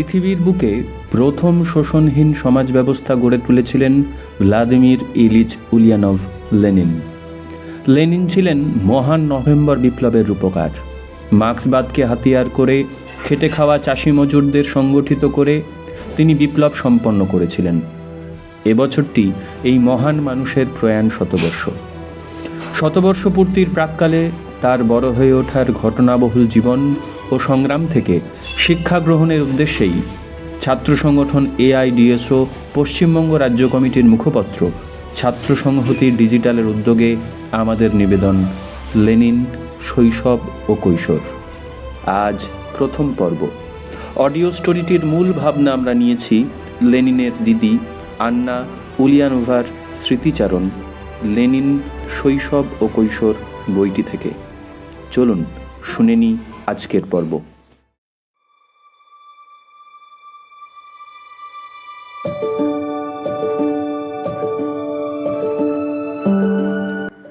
পৃথিবীর বুকে প্রথম শোষণহীন সমাজ ব্যবস্থা গড়ে তুলেছিলেন Vladimir Ilyich Ulyanov Lenin. Lenin ছিলেন মহান নভেম্বর বিপ্লবের রূপকার। মার্ক্সবাদকে হাতিয়ার করে, খেটে খাওয়া চাষি মজুরদের সংগঠিত করে তিনি বিপ্লব সম্পন্ন করেছিলেন। এবছরটি এই মহান মানুষের প্রয়াণ শতবর্ষ। শতবর্ষ পূর্তির প্রাককালে তার বড় হয়ে ওঠার ঘটনাবহুল জীবন ও সংগ্রাম থেকে শিক্ষা গ্রহণের উদ্দেশ্যেই ছাত্র সংগঠন এআইডিএসও পশ্চিমবঙ্গ রাজ্য কমিটির মুখপত্র, ছাত্র সংহতির ডিজিটালের উদ্যোগে আমাদের নিবেদন, লেনিন, শৈশব ও কৈশোর। আজ প্রথম পর্ব। অডিও স্টোরিটির মূল ভাবনা আমরা নিয়েছি লেনিনের দিদি, আন্না উলিয়ানোভার স্মৃতিচারণ, লেনিন শৈশব ও কৈশোর বইটি থেকে। চলুন শুনে নিই আজকের পর্ব।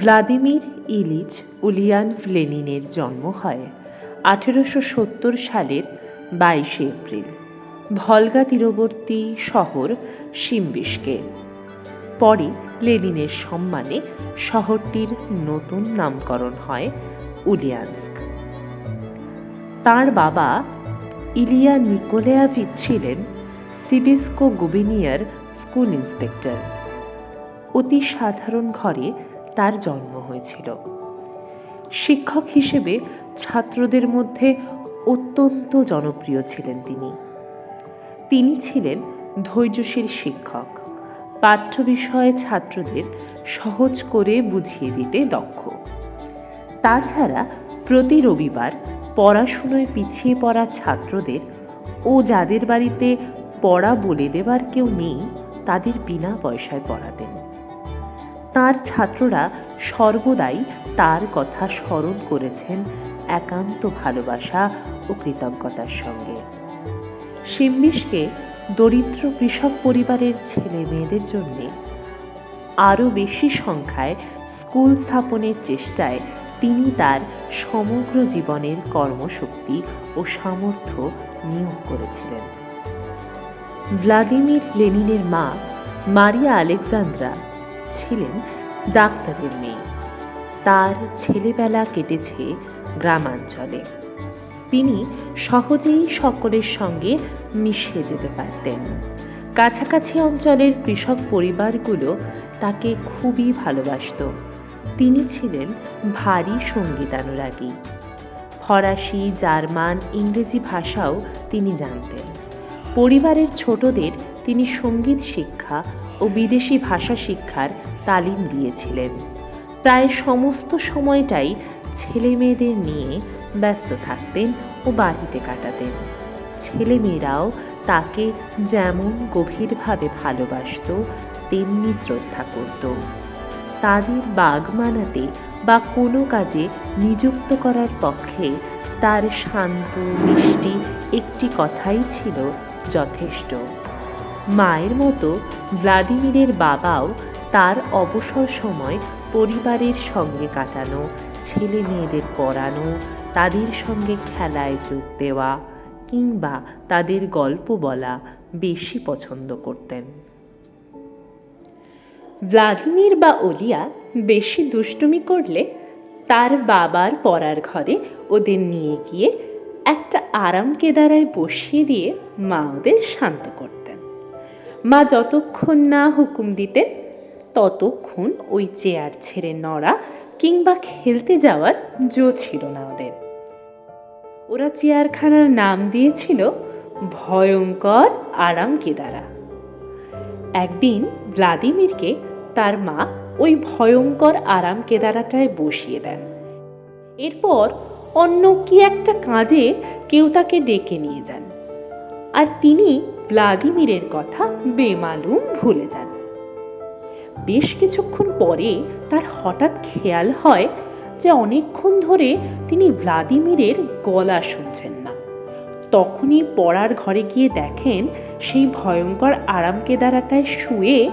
ভ্লাদিমির ইলিচ উলিয়ান লেনিনের জন্ম হয় আঠেরোশো সত্তর সালের বাইশে এপ্রিল, ভলগা তীরবর্তী শহর সিম্বিশকে পরে লেনিনের সম্মানে শহরটির নতুন নামকরণ হয় উলিয়ানস্ক। তার বাবা ইলিয়া নিকোলেয়াভিচ ছিলেন সিবিস্কো গুবিনিয়ার স্কুল ইন্সপেক্টর। অতি সাধারণ ঘরে তার জন্ম হয়েছিল। শিক্ষক হিসেবে ছাত্রদের মধ্যে অত্যন্ত জনপ্রিয় ছিলেন তিনি। তিনি ছিলেন ধৈর্যশীল শিক্ষক। পাঠ্য বিষয়ে ছাত্রদের সহজ করে বুঝিয়ে দিতে দক্ষ। তাছাড়া প্রতি রবিবার পড়াশুনোয় পিছিয়ে পড়া ছাত্রদের ও যাদের বাড়িতে পড়া বলে দেবার কেউ নেই, তাদের বিনা পয়সায় পড়াতেন। তার ছাত্ররা সর্বদাই তার কথা স্মরণ করেছেন একান্ত ভালোবাসা ও কৃতজ্ঞতার সঙ্গে। সিম্বিশকে দরিদ্র কৃষক পরিবারের ছেলে মেয়েদের জন্য আরও বেশি সংখ্যায় স্কুল স্থাপনের চেষ্টায় তিনি তার সমগ্র জীবনের কর্মশক্তি ও সামর্থ্য নিয়োগ করেছিলেন। ভ্লাদিমির লেনিনের মা মারিয়া আলেকজান্দ্রা ছিলেন ডাক্তারের মেয়ে। তার ছেলেবেলা কেটেছে গ্রামাঞ্চলে। তিনি সহজেই সকলের সঙ্গে মিশে যেতে পারতেন। কাছাকাছি অঞ্চলের কৃষক পরিবারগুলো তাকে খুবই ভালোবাসত। তিনি ছিলেন ভারী সঙ্গীতানুরাগী। ফরাসি, জার্মান, ইংরেজি ভাষাও তিনি জানতেন। পরিবারের ছোটদের তিনি সংগীত শিক্ষা ও বিদেশি ভাষা শিক্ষার তালিম দিয়েছিলেন। প্রায় সমস্ত সময়টাই ছেলে মেয়েদের নিয়ে ব্যস্ত থাকতেন ও বাড়িতে কাটাতেন। ছেলে মেয়েরাও তাকে যেমন গভীরভাবে ভালোবাসত, তেমনি শ্রদ্ধা করত। তাদের বাগ মানাতে বা কোনো কাজে নিযুক্ত করার পক্ষে তার শান্ত মিষ্টি একটি কথাই ছিল যথেষ্ট। মায়ের মতো ভ্লাদিমিরের বাবাও তার অবসর সময় পরিবারের সঙ্গে কাটানো ছেলে মেয়েদের পড়ানো, তাদের সঙ্গে খেলায় যোগ দেওয়া কিংবা তাদের গল্প বলা বেশি পছন্দ করতেন। ভ্লাদিমির বা ওলিয়া বেশি দুষ্টুমি করলে তার বাবার পড়ার ঘরে ওদের নিয়ে গিয়ে একটা আরাম কেদারায় বসিয়ে দিয়ে মা ওদের শান্ত করতেন। মা যতক্ষণ না হুকুম দিতেন, ততক্ষণ ওই চেয়ার ছেড়ে নড়া কিংবা খেলতে যাওয়ার জো ছিল না ওদের। ওরা চেয়ারখানার নাম দিয়েছিল ভয়ঙ্কর আরাম কেদারা। একদিন ভ্লাদিমিরকে তার মা ওই ভয়ঙ্কর আরাম কেদারাটায় বসিয়ে দেন। এরপর অন্য কি একটা কাজে কেউ তাকে ডেকে নিয়ে যান। আর তিনি ভ্লাদিমিরের কথা বেমালুম ভুলে যান। বেশ কিছুক্ষণ পরে তার হঠাৎ খেয়াল হয় যে অনেকক্ষণ ধরে তিনি ভ্লাদিমিরের গলা শুনছেন না। তখনই পড়ার ঘরে গিয়ে দেখেন সেই ভয়ঙ্কর আরাম কেদারাটায় শুয়ে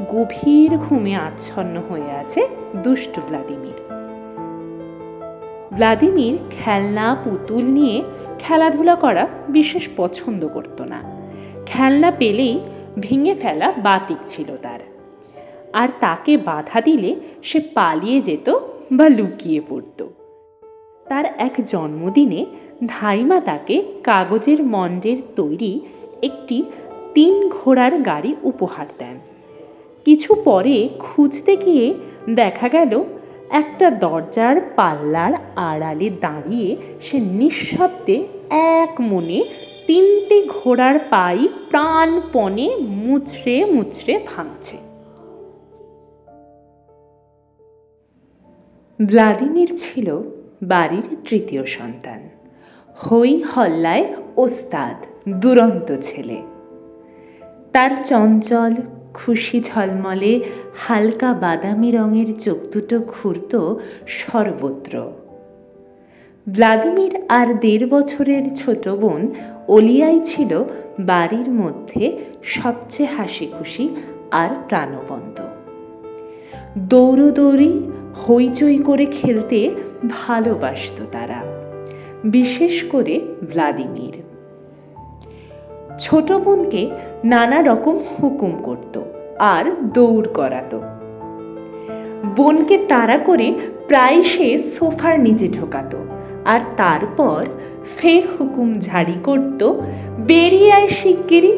গভীর ঘুমে আচ্ছন্ন হয়ে আছে দুষ্ট ভ্লাদিমির। ভ্লাদিমির খেলনা, পুতুল নিয়ে খেলাধুলা করা বিশেষ পছন্দ করত না। খেলনা পেলেই ভেঙে ফেলা বাতিক ছিল তার। আর তাকে বাধা দিলে সে পালিয়ে যেত বা লুকিয়ে পড়ত। তার এক জন্মদিনে ধাইমা তাকে কাগজের মন্ডের তৈরি একটি তিন ঘোড়ার গাড়ি উপহার দেন। কিছু পরে খুঁজতে গিয়ে দেখা গেল একটা দরজার পাল্লার আড়ালে দাঁড়িয়ে সে নিঃশব্দে এক মনে তিনটে ঘোড়ার পাই প্রাণপণে মুচড়ে মুচড়ে ভাঙছে ভ্লাদিমির ছিল বাড়ির তৃতীয় সন্তান। হই হল্লায় ওস্তাদ, দুরন্ত ছেলে। তার চঞ্চল খুশি ঝলমলে হালকা বাদামি রঙের চোখ দুটো ঘুরত সর্বত্র। ভ্লাদিমির আর দেড় বছরের ছোট বোন অলিয়াই ছিল বাড়ির মধ্যে সবচেয়ে হাসি খুশি আর প্রাণবন্ত। দৌড়দৌড়ি, হইচই করে খেলতে ভালোবাসত তারা, বিশেষ করে ভ্লাদিমির। ছোট বোনকে নানা রকম হুকুম করত। আর দৌড় করাতো। বোনকে তাড়া করে প্রায় সে সোফার নিচে ঢোকাতো আর তারপর ফের হুকুম ঝাড়ি করত, বেরিয়ে আয় শিগগিরি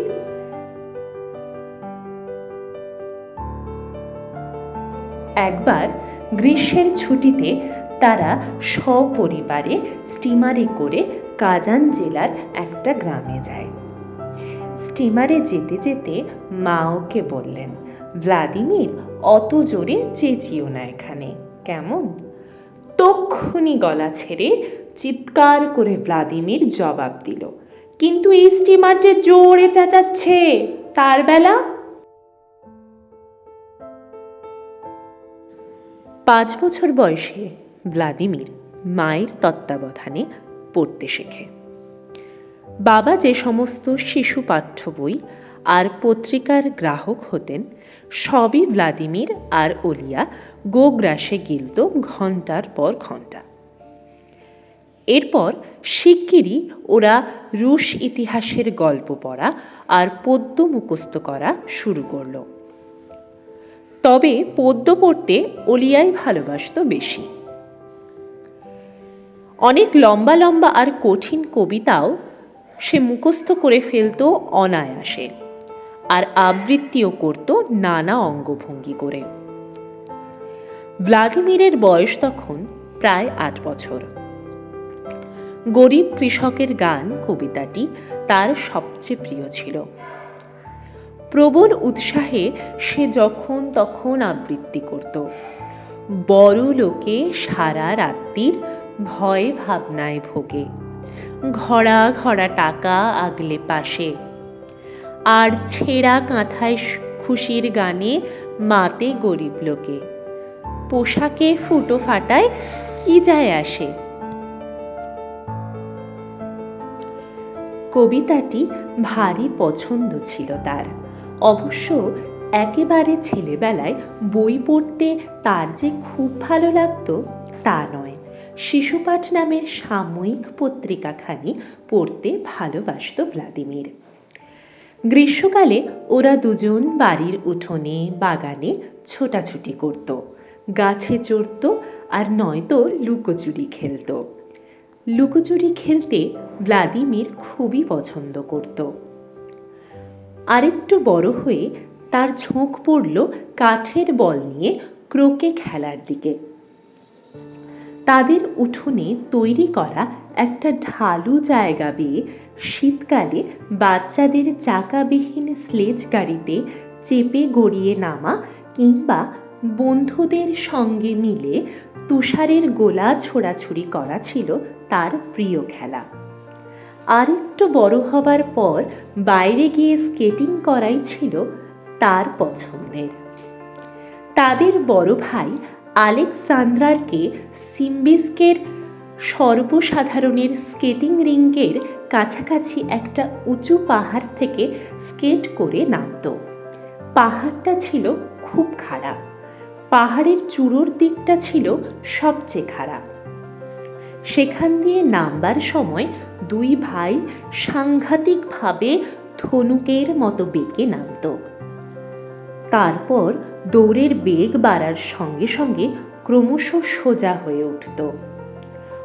একবার গ্রীষ্মের ছুটিতে তারা সপরিবারে স্টিমারে করে কাজান জেলার একটা গ্রামে যায়। স্টিমারে যেতে যেতে মা ওকে বললেন, ভ্লাদিমির, অত জোরে চেঁচিও না এখানে, কেমন? তক্ষুনি গলা ছেড়ে চিৎকার করে ভ্লাদিমির জবাব দিল, কিন্তু এই স্টিমার যে জোরে চেঁচাচ্ছে, তার বেলা? পাঁচ বছর বয়সে ভ্লাদিমির মায়ের তত্ত্বাবধানে পড়তে শেখে। বাবা যে সমস্ত শিশু পাঠ্য বই আর পত্রিকার গ্রাহক হতেন, সবই ভ্লাদিমির আর ওলিয়া গোগ্রাসে গিলত ঘণ্টার পর ঘণ্টা এরপর শিগগিরই ওরা রুশ ইতিহাসের গল্প পড়া আর পদ্য মুখস্থ করা শুরু করল। তবে পদ্য পড়তে ওলিয়াই ভালোবাসত বেশি। অনেক লম্বা লম্বা আর কঠিন কবিতাও সে মুখস্থ করে ফেলত অনায়াসে, আর আবৃত্তিও করত নানা অঙ্গভঙ্গি করে। ভ্লাদিমিরের বয়স তখন প্রায় আট বছর। গরিব কৃষকের গান, কবিতাটি তার সবচেয়ে প্রিয় ছিল। প্রবল উৎসাহে সে যখন তখন আবৃত্তি করত। বড় লোকে সারা রাত্রির ভয় ভাবনায় ভোগে। ঘড়া ঘড়া টাকা আগলে পাশে। আর ছেঁড়া কাঁথায় খুশির গানে মাতে গরিব লোকে। পোশাকে ফুটো ফাটায় কি যায় আসে? কবিতাটি ভারী পছন্দ ছিল তার। অবশ্য একেবারে ছেলেবেলায় বই পড়তে তার যে খুব ভালো লাগতো তা নয়। শিশুপাঠ নামের সাময়িক পত্রিকাখানি পড়তে ভালোবাসত ভ্লাদিমির। গ্রীষ্মকালে ওরা দুজন বাড়ির উঠোনে, বাগানে ছোটাছুটি করত। গাছে চড়ত আর নয়তো লুকোচুরি খেলত। লুকোচুরি খেলতে ভ্লাদিমির খুবই পছন্দ করত। আরেকটু বড় হয়ে তার ঝোঁক পড়ল কাঠের বল নিয়ে ক্রোকে খেলার দিকে। তাদের উঠোনে তৈরি করা একটা ঢালু জায়গা বেয়ে শীতকালে বাচ্চাদের চাকাবিহীন স্লেজ গাড়িতে চেপে গড়িয়ে নামা কিংবা বন্ধুদের সঙ্গে মিলে তুষারের গোলা ছোড়াছুড়ি করা ছিল তার প্রিয় খেলা। আরেকটু বড় হবার পর বাইরে গিয়ে স্কেটিং করাই ছিল তার পছন্দের। তাদের বড় ভাই আলেকসান্দ্রারকে সিম্বিস্কের সর্বসাধারণের স্কেটিং রিঙ্কের কাছাকাছি একটা উঁচু পাহাড় থেকে স্কেট করে নামত। পাহাড়টা ছিল খুব খারাপ। পাহাড়ের চূড়োর দিকটা ছিল সবচেয়ে খারাপ। সেখান দিয়ে নামবার সময় দুই ভাই সাংঘাতিকভাবে ধনুকের মতো বেঁকে নামত। তারপর দৌড়ের বেগ বাড়ার সঙ্গে সঙ্গে ক্রমশ সোজা হয়ে উঠত।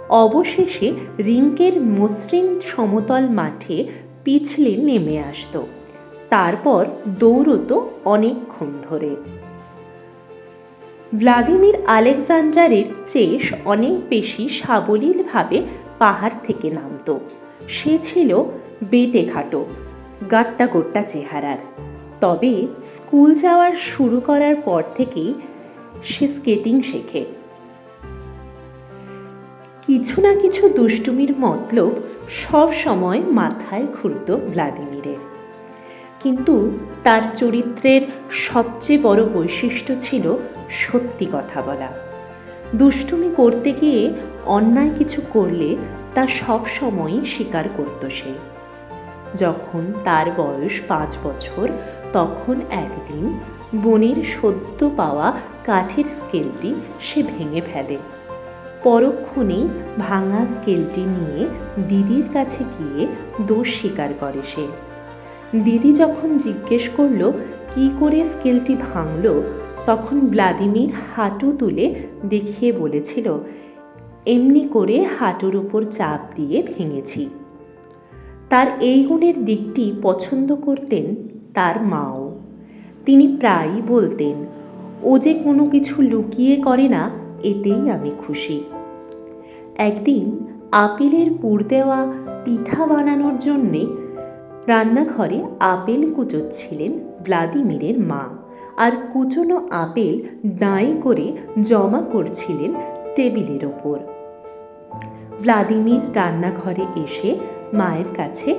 অবশেষে রিঙ্কের মসৃণ সমতল মাঠে পিছলে নেমে আসতো। তারপর দৌড়তো অনেকক্ষণ ধরে। ভ্লাদিমির আলেকজান্ডারের চেস অনেক বেশি সাবলীলভাবে পাহাড় থেকে নামত। সে ছিল বেটে খাটো গাট্টা গোট্টা চেহারার। তবে স্কুল যাওয়ার শুরু করার পর থেকেই সে স্কেটিং শেখে। কিছু না কিছু দুষ্টুমির মতলব সব সময় মাথায় ঘুরত ভ্লাদিমিরের। কিন্তু তার চরিত্রের সবচেয়ে বড় বৈশিষ্ট্য ছিল সত্যি কথা বলা। দুষ্টুমি করতে গিয়ে অন্যায় কিছু করলে তা সব সময়ই স্বীকার করত সে। যখন তার বয়স পাঁচ বছর, তখন একদিন বনের সদ্য পাওয়া কাঠের স্কেলটি সে ভেঙে ফেলে। পরক্ষণেই ভাঙা স্কেলটি নিয়ে দিদির কাছে গিয়ে দোষ স্বীকার করে সে। দিদি যখন জিজ্ঞেস করল, কি করে স্কেলটি ভাঙল? তখন ভ্লাদিমির হাঁটু তুলে দেখিয়ে বলেছিল, এমনি করে হাঁটুর উপর চাপ দিয়ে ভেঙেছি। তার এই গুণের দিকটি পছন্দ করতেন তার মাও। তিনি প্রায়ই বলতেন, ও যে কোনো কিছু লুকিয়ে করে না, এতেই আমি খুশি। একদিন আপেলের পুর দেওয়া পিঠা বানানোর জন্যে রান্নাঘরে আপেল কুচোচ্ছিলেন ভ্লাদিমিরের মা আর কুচোনো আপেল দাঁই করে জমা করছিলেন টেবিলের ওপর। ভ্লাদিমির রান্নাঘরে এসে মায়ের কাছে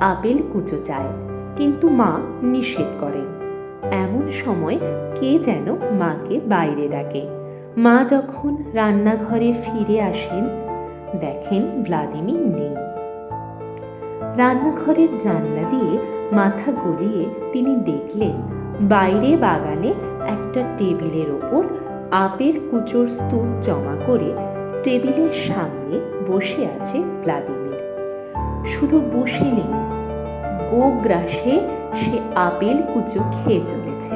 আপেল কুচো চায়, কিন্তু মা নিষেধ করেন। এমন সময় কে যেন মাকে বাইরে ডাকে। মা যখন রান্নাঘরে ফিরে আসেন, দেখেন ভ্লাদিমির নেই। রান্নাঘরের জানলা দিয়ে মাথা গলিয়ে তিনি দেখলেন, বাইরে বাগানে একটা টেবিলের ওপর আপেল কুচোর স্তূপ জমা করে টেবিলের সামনে বসে আছে ভ্লাদিমির শুধু বসে নেই গোগ্রাসে সে আপেল কুচো খেয়ে চলেছে।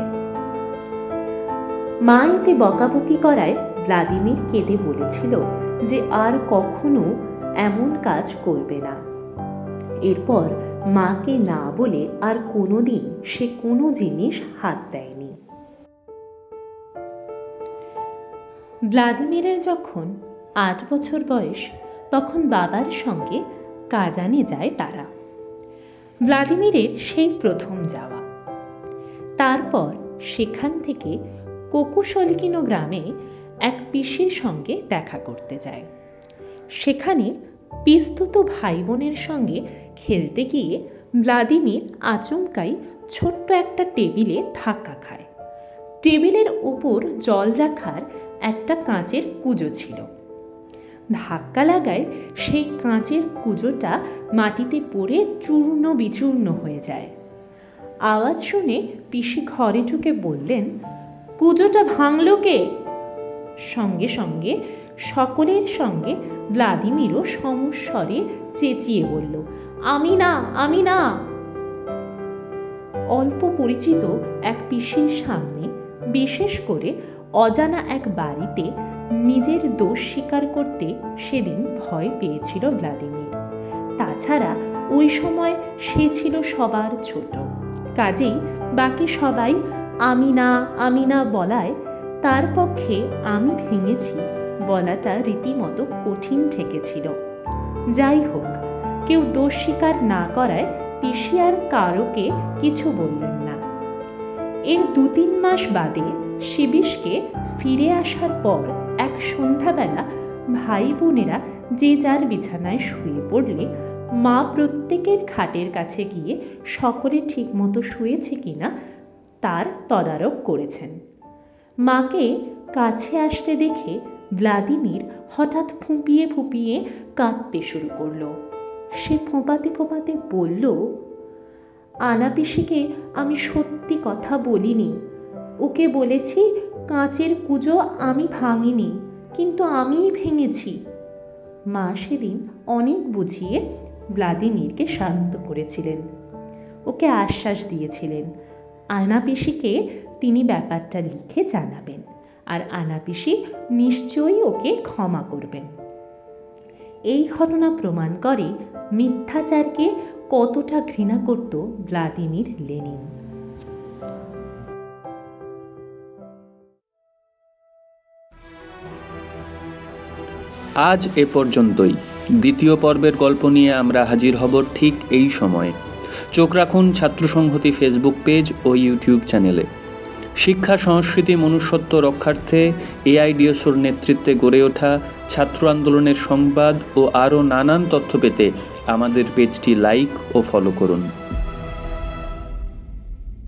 মা এতে বকাবকি করায় ভ্লাদিমির কেঁদে বলেছিল যে আর কখনো এমন কাজ করবে না। এরপর মাকে না বলে আর কোনোদিন সে কোনো জিনিস হাত দেয়নি। ভ্লাদিমিরের যখন আট বছর বয়স, তখন বাবার সঙ্গে কাজানে যায় তারা। ভ্লাদিমিরের সেই প্রথম যাওয়া। তারপর সেখান থেকে কোকুশলকিনো গ্রামে এক পিসির সঙ্গে দেখা করতে যায়। সেখানে পিস্তুত ভাই বোনের সঙ্গে খেলতে গিয়ে ভ্লাদিমির আচমকাই ছোট্ট একটা টেবিলে ধাক্কা খায়। টেবিলের উপর জল রাখার একটা কাঁচের কুজো ছিল। ধাক্কা লাগায় সেই কাঁচের কুজোটা মাটিতে পড়ে চূর্ণ বিচূর্ণ হয়ে যায়। আওয়াজ শুনে পিসি ঘরে ঢুকে বললেন, কুজোটা ভাঙল কে? সঙ্গে সঙ্গে সকলের সঙ্গে ভ্লাদিমিরও সমস্বরে চেঁচিয়ে বলল, আমি না আমি না! অল্প পরিচিত এক পিসির সামনে বিশেষ করে অজানা এক বাড়িতে নিজের দোষ স্বীকার করতে সেদিন ভয় পেয়েছিল ভ্লাদিমির। তাছাড়া ওই সময় সে ছিল সবার ছোট। কাজেই বাকি সবাই আমি না আমি না বলায় তার পক্ষে আমি ভেঙেছি বলাটা রীতিমতো কঠিন ঠেকেছিল। যাই হোক, কেউ দোষ স্বীকার না করায় পিসি আর কারোকে কিছু বললেন না। এর দু তিন মাস বাদে শিবিশকে ফিরে আসার পর এক সন্ধ্যাবেলা ভাই বোনেরা যে যার বিছানায় শুয়ে পড়লে, মা প্রত্যেকের খাটের কাছে গিয়ে সকলে ঠিকমতো শুয়েছে কিনা তার তদারক করেছেন। মাকে কাছে আসতে দেখে ভ্লাদিমির হঠাৎ ফুঁপিয়ে ফুঁপিয়ে কাঁদতে শুরু করল। সে ফোঁপাতে ফোঁপাতে বলল আনা পিসিকে আমি সত্যি কথা বলিনি। ওকে বলেছি, কাঁচের কুজো আমি ভাঙিনি, কিন্তু আমিই ভেঙেছি। মা সেদিন অনেক বুঝিয়ে ভ্লাদিমিরকে শান্ত করেছিলেন। ওকে আশ্বাস দিয়েছিলেন। আনাপিসিকে তিনি ব্যাপারটা লিখে জানাবেন আর আনাপিসি নিশ্চয়ই ওকে ক্ষমা করবেন। এই ঘটনা প্রমাণ করে মিথ্যাচারকে কতটা ঘৃণা করত ভ্লাদিমির লেনিন। আজ এ পর্যন্তই। দ্বিতীয় পর্বের গল্প নিয়ে আমরা হাজির হব ঠিক এই সময়ে। চোখ রাখুন ছাত্র সংহতি ফেসবুক পেজ ও ইউটিউব চ্যানেলে। শিক্ষা, সংস্কৃতি, মনুষ্যত্ব রক্ষার্থে এআইডিএসওর নেতৃত্বে গড়ে ওঠা ছাত্র আন্দোলনের সংবাদ ও আরও নানান তথ্য পেতে আমাদের পেজটি লাইক ও ফলো করুন।